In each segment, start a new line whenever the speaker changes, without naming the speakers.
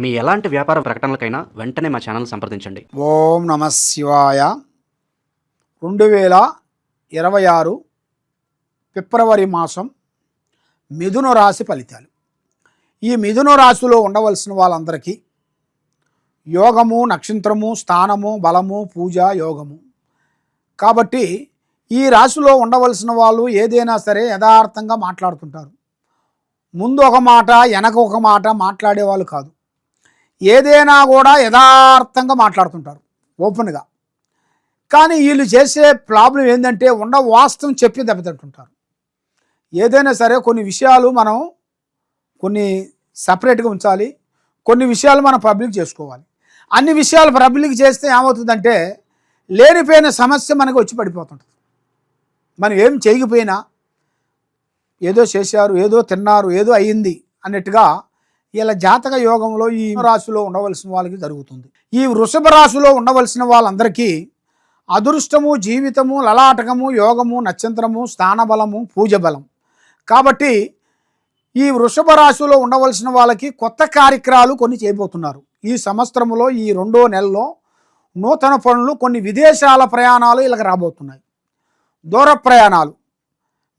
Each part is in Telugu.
మీ ఎలాంటి వ్యాపార ప్రకటనలకైనా వెంటనే మా ఛానల్ సంప్రదించండి.
ఓం నమ శివాయ. రెండు వేల ఇరవై ఆరు ఫిబ్రవరి మాసం మిథున రాశి ఫలితాలు. ఈ మిథున రాశిలో ఉండవలసిన వాళ్ళందరికీ యోగము నక్షత్రము స్థానము బలము పూజ యోగము. కాబట్టి ఈ రాశిలో ఉండవలసిన వాళ్ళు ఏదైనా సరే యథార్థంగా మాట్లాడుతుంటారు. ముందు ఒక మాట వెనక ఒక మాట మాట్లాడేవాళ్ళు కాదు. ఏదైనా కూడా యథార్థంగా మాట్లాడుతుంటారు. ఓపెన్గా. కానీ వీళ్ళు చేసే ప్రాబ్లం ఏంటంటే ఉండ వాస్తవం చెప్పి దెబ్బతింటుంటారు. ఏదైనా సరే కొన్ని విషయాలు మనం కొన్ని సపరేట్గా ఉంచాలి. కొన్ని విషయాలు మనం పబ్లిక్ చేసుకోవాలి. అన్ని విషయాలు పబ్లిక్ చేస్తే ఏమవుతుందంటే లేనిపోయిన సమస్య మనకు వచ్చి పడిపోతుంటుంది. మనం ఏం చేయకపోయినా ఏదో చేశారు ఏదో తిన్నారు ఏదో అయ్యింది అన్నట్టుగా ఇలా జాతక యోగంలో ఈ రాశిలో ఉండవలసిన వాళ్ళకి జరుగుతుంది. ఈ వృషభ రాశిలో ఉండవలసిన వాళ్ళందరికీ అదృష్టము జీవితము లలాటకము యోగము నక్షత్రము స్థానబలము పూజ బలం కాబట్టి ఈ వృషభ రాశిలో ఉండవలసిన వాళ్ళకి కొత్త కార్యక్రమాలు కొన్ని చేయబోతున్నారు. ఈ సంవత్సరంలో ఈ రెండో నెలలో నూతన పనులు కొన్ని విదేశాల ప్రయాణాలు ఇలాగ రాబోతున్నాయి. దూర ప్రయాణాలు.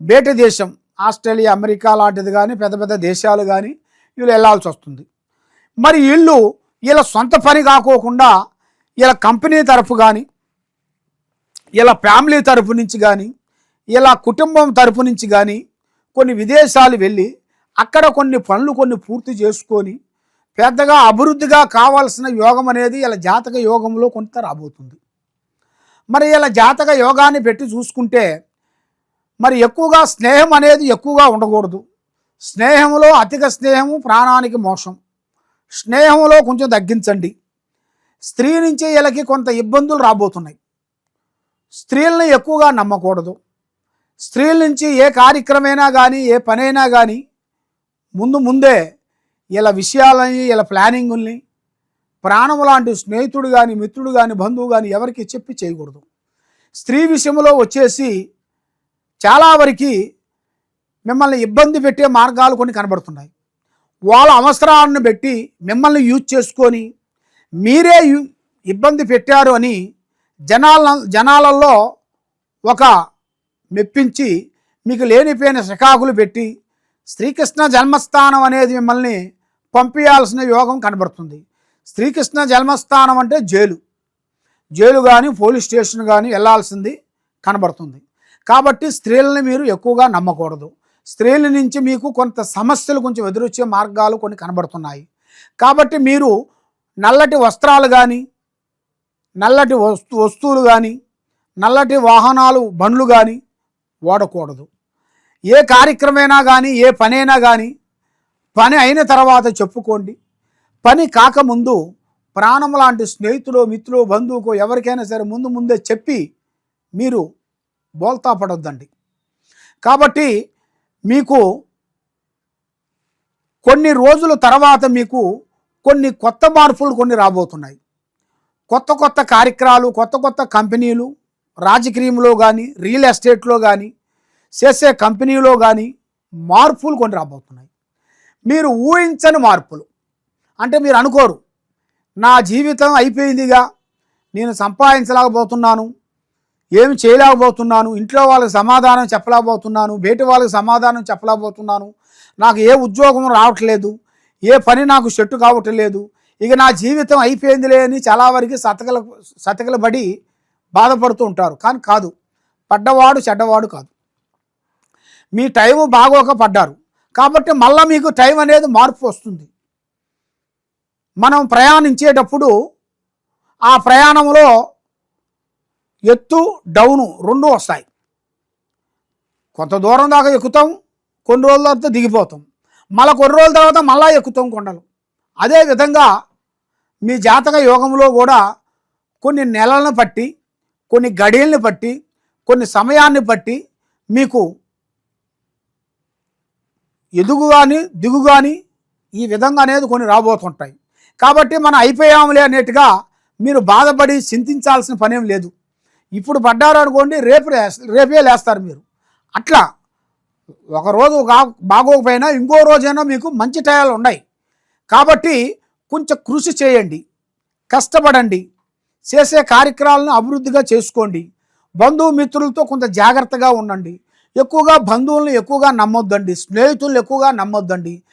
బయట దేశం ఆస్ట్రేలియా అమెరికా లాంటిది కానీ పెద్ద పెద్ద దేశాలు కానీ వీళ్ళు వెళ్ళాల్సి వస్తుంది. మరి వీళ్ళు వీళ్ళ సొంత పని కాకోకుండా వీళ్ళ కంపెనీ తరఫు కానీ వీళ్ళ ఫ్యామిలీ తరఫు నుంచి కానీ ఇలా కుటుంబం తరఫు నుంచి కానీ కొన్ని విదేశాలు వెళ్ళి అక్కడ కొన్ని పనులు కొన్ని పూర్తి చేసుకొని పెద్దగా అభివృద్ధిగా కావాల్సిన యోగం అనేది ఇలా జాతక యోగంలో కొంత రాబోతుంది. మరి ఇలా జాతక యోగాన్ని పెట్టి చూసుకుంటే మరి ఎక్కువగా స్నేహం అనేది ఎక్కువగా ఉండకూడదు. స్నేహంలో అధిక స్నేహము ప్రాణానికి మోసం స్నేహంలో కొంచెం తగ్గించండి. స్త్రీ నుంచి వీళ్ళకి కొంత ఇబ్బందులు రాబోతున్నాయి. స్త్రీలను ఎక్కువగా నమ్మకూడదు. స్త్రీల నుంచి ఏ కార్యక్రమైనా కానీ ఏ పనైనా కానీ ముందు ముందే ఇలా విషయాలని ఇలా ప్లానింగుల్ని ప్రాణం లాంటి స్నేహితుడు కానీ మిత్రుడు కానీ బంధువు కానీ ఎవరికి చెప్పి చేయకూడదు. స్త్రీ విషయంలో వచ్చేసి చాలా వరకు మిమ్మల్ని ఇబ్బంది పెట్టే మార్గాలు కొన్ని కనబడుతున్నాయి. వాళ్ళ అవసరాలను పెట్టి మిమ్మల్ని యూజ్ చేసుకొని మీరే ఇబ్బంది పెట్టారు అని జనాల జనాలలో ఒక మెప్పించి మీకు లేనిపోయిన శకాకులు పెట్టి శ్రీకృష్ణ జన్మస్థానం అనేది మిమ్మల్ని పంపించాల్సిన యోగం కనబడుతుంది. శ్రీకృష్ణ జన్మస్థానం అంటే జైలు. జైలు కానీ పోలీస్ స్టేషన్ కానీ వెళ్ళాల్సింది కనబడుతుంది. కాబట్టి స్త్రీలని మీరు ఎక్కువగా నమ్మకూడదు. స్త్రీల నుంచి మీకు కొంత సమస్యలు కొంచెం ఎదురొచ్చే మార్గాలు కొన్ని కనబడుతున్నాయి. కాబట్టి మీరు నల్లటి వస్త్రాలు కానీ నల్లటి వస్తు వస్తువులు కానీ నల్లటి వాహనాలు బండ్లు కానీ వాడకూడదు. ఏ కార్యక్రమైనా కానీ ఏ పనైనా కానీ పని అయిన తర్వాత చెప్పుకోండి. పని కాకముందు ప్రాణం లాంటి స్నేహితులు మిత్రులు బంధువుకు ఎవరికైనా సరే ముందు ముందే చెప్పి మీరు బోల్తా పడొద్దండి కాబట్టి మీకు కొన్ని రోజుల తర్వాత మీకు కొన్ని కొత్త మార్పులు కొన్ని రాబోతున్నాయి. కొత్త కొత్త కార్యక్రమాలు కొత్త కొత్త కంపెనీలు రాజకీయంలో కానీ రియల్ ఎస్టేట్లో కానీ చేసే కంపెనీలో కానీ మార్పులు కొన్ని రాబోతున్నాయి. మీరు ఊహించని మార్పులు. అంటే మీరు అనుకోరు నా జీవితం అయిపోయిందిగా నేను సంపాదించలేకపోతున్నాను ఏమి చేయలేకపోతున్నాను ఇంట్లో వాళ్ళకి సమాధానం చెప్పలేకపోతున్నాను బయట వాళ్ళకి సమాధానం చెప్పలేకపోతున్నాను నాకు ఏ ఉద్యోగం రావట్లేదు ఏ పని నాకు సెట్టు కావట్లేదు ఇక నా జీవితం అయిపోయిందిలే అని చాలా వరకు సతకల సతకల పడి బాధపడుతూ ఉంటారు. కానీ కాదు పడ్డవాడు చెడ్డవాడు కాదు. మీ టైం బాగోక పడ్డారు. కాబట్టి మళ్ళీ మీకు టైం అనేది మార్పు వస్తుంది. మనం ప్రయాణించేటప్పుడు ఆ ప్రయాణంలో ఎత్తు డౌను రెండు వస్తాయి. కొంత దూరం దాకా ఎక్కుతాం కొన్ని రోజుల తర్వాత దిగిపోతాం. మళ్ళీ కొన్ని రోజుల తర్వాత మళ్ళా ఎక్కుతాం కొండలు. అదే విధంగా మీ జాతక యోగంలో కూడా కొన్ని నెలలను బట్టి కొన్ని గడియల్ని బట్టి కొన్ని సమయాన్ని బట్టి మీకు ఎదుగు కానీ దిగు కానీ ఈ విధంగా అనేది కొన్ని రాబోతుంటాయి. కాబట్టి మనం అయిపోయాములే అనేట్టుగా మీరు బాధపడి చింతించాల్సిన పనేం లేదు. ఇప్పుడు పడ్డారు అనుకోండి రేపు రేపే లేస్తారు మీరు. అట్లా ఒక రోజు కా బాగోకపోయినా ఇంకో రోజైనా మీకు మంచి టయాలు ఉన్నాయి. కాబట్టి కొంచెం కృషి చేయండి కష్టపడండి చేసే కార్యక్రమాలను అభివృద్ధిగా చేసుకోండి. బంధుమిత్రులతో కొంత జాగ్రత్తగా ఉండండి. ఎక్కువగా బంధువులను ఎక్కువగా నమ్మొద్దండి స్నేహితులను ఎక్కువగా నమ్మొద్దండి.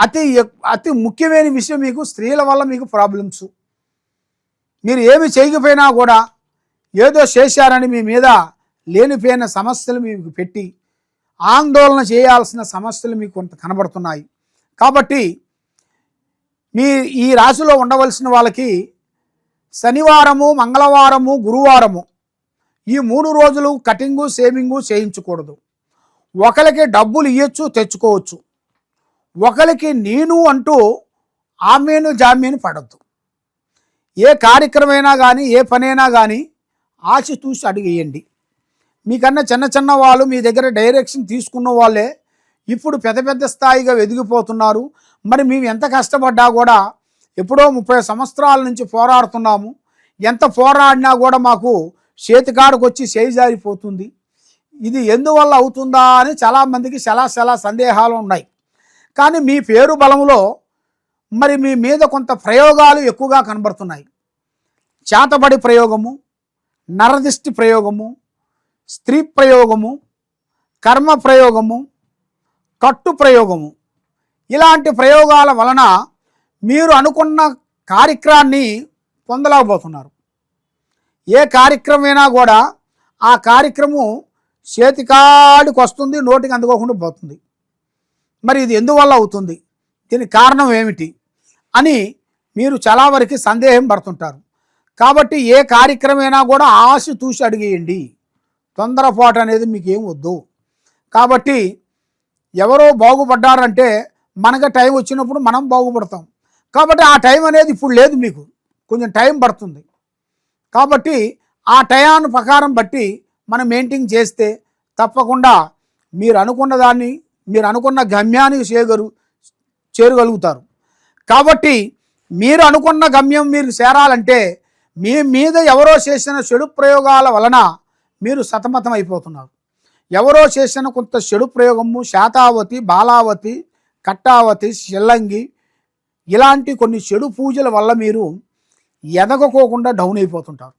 అతి ఎక్- అతి ముఖ్యమైన విషయం మీకు స్త్రీల వల్ల మీకు ప్రాబ్లమ్స్ మీరు ఏమి చేయకపోయినా కూడా ఏదో చేశారని మీ మీద లేనిపోయిన సమస్యలు మీకు పెట్టి ఆందోళన చేయాల్సిన సమస్యలు మీకు కొంత కనబడుతున్నాయి. కాబట్టి మీ ఈ రాశిలో ఉండవలసిన వాళ్ళకి శనివారము మంగళవారము గురువారము ఈ మూడు రోజులు కటింగు సేవింగు చేయించకూడదు. ఒకరికి డబ్బులు ఇవ్వచ్చు తెచ్చుకోవచ్చు. ఒకరికి నేను అంటూ ఆమెను జామీను పడద్దు. ఏ కార్యక్రమైనా కానీ ఏ పనైనా కానీ ఆశ చూసి అడిగేయండి. మీకన్నా చిన్న చిన్న వాళ్ళు మీ దగ్గర డైరెక్షన్ తీసుకున్న వాళ్ళే ఇప్పుడు పెద్ద పెద్ద స్థాయిగా ఎదిగిపోతున్నారు. మరి మేము ఎంత కష్టపడ్డా కూడా ఎప్పుడో ముప్పై సంవత్సరాల నుంచి పోరాడుతున్నాము. ఎంత పోరాడినా కూడా మాకు చేతికాడకు వచ్చి చేయి జారిపోతుంది. ఇది ఎందువల్ల అవుతుందా అని చాలామందికి చాలా చాలా సందేహాలు ఉన్నాయి. కానీ మీ పేరు బలంలో మరి మీ మీద కొంత ప్రయోగాలు ఎక్కువగా కనబడుతున్నాయి. చేతబడి ప్రయోగము నరదిష్టి ప్రయోగము స్త్రీ ప్రయోగము కర్మ ప్రయోగము కట్టు ప్రయోగము. ఇలాంటి ప్రయోగాల వలన మీరు అనుకున్న కార్యక్రమాన్ని పొందలేకపోతున్నారు. ఏ కార్యక్రమైనా కూడా ఆ కార్యక్రమం చేతికాడికి వస్తుంది నోటికి అందుకోకుండా పోతుంది. మరి ఇది ఎందువల్ల అవుతుంది? దీనికి కారణం ఏమిటి? అని మీరు చాలా వరకు సందేహం పడుతుంటారు. కాబట్టి ఏ కార్యక్రమైనా కూడా ఆశ చూసి అడిగేయండి. తొందరపాటు అనేది మీకు వద్దు. కాబట్టి ఎవరో బాగుపడ్డారంటే మనకు టైం వచ్చినప్పుడు మనం బాగుపడతాం. కాబట్టి ఆ టైం అనేది ఇప్పుడు లేదు మీకు. కొంచెం టైం పడుతుంది. కాబట్టి ఆ టయాన్ని ప్రకారం బట్టి మనం మెయింటైన్ చేస్తే తప్పకుండా మీరు అనుకున్న దాన్ని మీరు అనుకున్న గమ్యానికి చేయగలు చేరగలుగుతారు. కాబట్టి మీరు అనుకున్న గమ్యం మీరు చేరాలంటే మీ మీద ఎవరో చేసిన చెడు ప్రయోగాల వలన మీరు సతమతం అయిపోతున్నారు. ఎవరో చేసిన కొంత చెడు ప్రయోగము శాతావతి బాలావతి కట్టావతి శిల్లంగి ఇలాంటి కొన్ని చెడు పూజల వల్ల మీరు ఎదగకోకుండా డౌన్ అయిపోతుంటారు.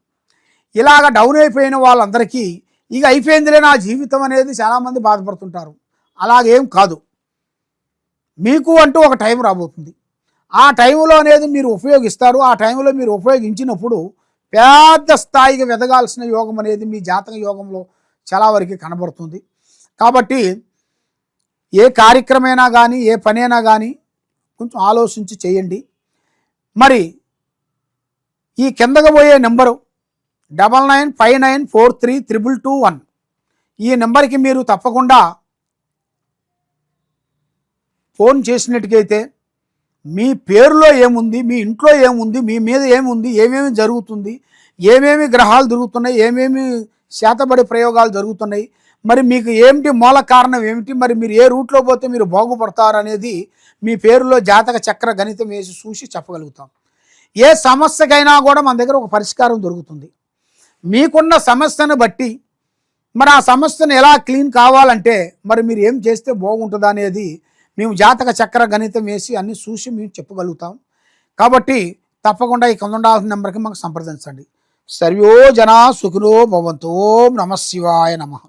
ఇలాగ డౌన్ అయిపోయిన వాళ్ళందరికీ ఇక అయిపోయిందిలే నా జీవితం అనేది చాలామంది బాధపడుతుంటారు. అలాగేం కాదు. మీకు అంటూ ఒక టైం రాబోతుంది. ఆ టైంలో అనేది మీరు ఉపయోగిస్తారు. ఆ టైంలో మీరు ఉపయోగించినప్పుడు పెద్ద స్థాయికి వెదగాల్సిన యోగం అనేది మీ జాతక యోగంలో చాలా వరకు కనబడుతుంది. కాబట్టి ఏ కార్యక్రమైనా కానీ ఏ పనైనా కానీ కొంచెం ఆలోచించి చేయండి. మరి ఈ కిందకు పోయే number double nine five nine four three triple two one. ఈ నెంబర్కి మీరు తప్పకుండా ఫోన్ చేసినట్టుకైతే మీ పేరులో ఏముంది మీ ఇంట్లో ఏముంది మీ మీద ఏముంది ఏమేమి జరుగుతుంది ఏమేమి గ్రహాలు దొరుకుతున్నాయి ఏమేమి శాతబడి ప్రయోగాలు జరుగుతున్నాయి మరి మీకు ఏమిటి మూల కారణం ఏమిటి మరి మీరు ఏ రూట్లో పోతే మీరు బాగుపడతారు అనేది మీ పేరులో జాతక చక్ర గణితం వేసి చూసి చెప్పగలుగుతాం. ఏ సమస్యకైనా కూడా మన దగ్గర ఒక పరిష్కారం దొరుకుతుంది. మీకున్న సమస్యను బట్టి మరి ఆ సమస్యను ఎలా క్లీన్ కావాలంటే మరి మీరు ఏం చేస్తే బాగుంటుంది అనేది మేము జాతక చక్ర గణితం వేసి అన్ని చూసి మేము చెప్పగలుగుతాం. కాబట్టి తప్పకుండా ఈ కింద ఉండాల్సిన నెంబర్కి మాకు సంప్రదించండి. సర్వో జనా సుఖినో భవంతో నమ శివాయ నమః.